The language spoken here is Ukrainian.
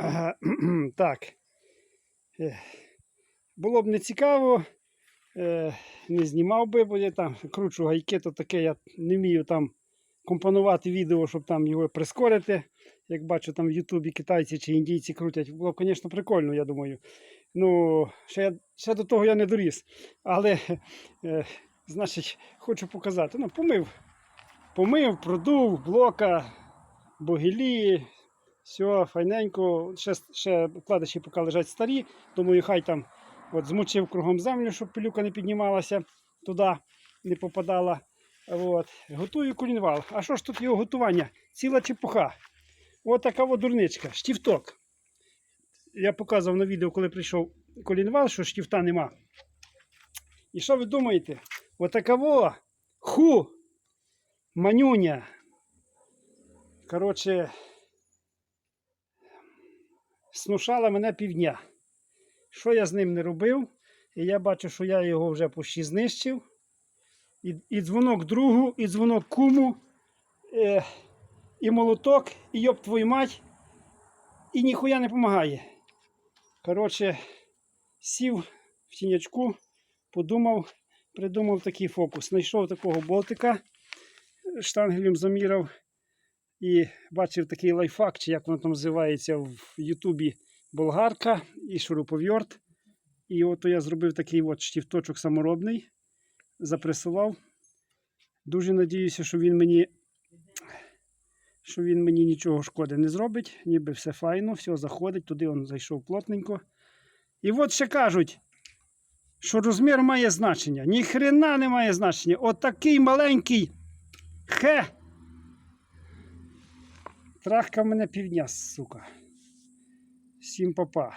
Так. Було б не цікаво, е, не знімав би, бо я там кручу гайки, то таке я не вмію там компонувати відео, щоб там його прискорити. Як бачу, там в Ютубі китайці чи індійці крутять. Було звісно, прикольно, я думаю. Ну, ще, ще до того я не доріс. Але, е, значить, хочу показати. Ну, помив. Помив, продув, блока, богілі, все, файненько. Ще, ще вкладиші поки лежать старі. Думаю, хай там от змочив кругом землю, щоб пилюка не піднімалася туди, не попадала. От. Готую колінвал. А що ж тут його готування? Ціла чепуха. От така от дурничка, штівток. Я показував на відео, коли прийшов колінвал, що штівта нема. І що ви думаєте? Отакаво ху манюня. Коротше, снушала мене півдня. Що я з ним не робив? І я бачу, що я його вже почти знищив. І, і дзвонок другу, і дзвонок куму, е, і молоток, і йоб твою мать, і ніхуя не допомагає. Коротше, сів в тінячку, подумав, придумав такий фокус. Знайшов такого болтика, штангелем заміряв і бачив такий лайфхак, чи як воно там називається в Ютубі болгарка і шуруповерт. І от я зробив такий от штифточок саморобний, запресував. Дуже надіюся, що він мені що він мені нічого шкоди не зробить, ніби все файно, все заходить, туди він зайшов плотненько. І от ще кажуть, що розмір має значення. Ні хрена не має значення. От маленький хе. Трахка мене півдня, сука. Всім папа.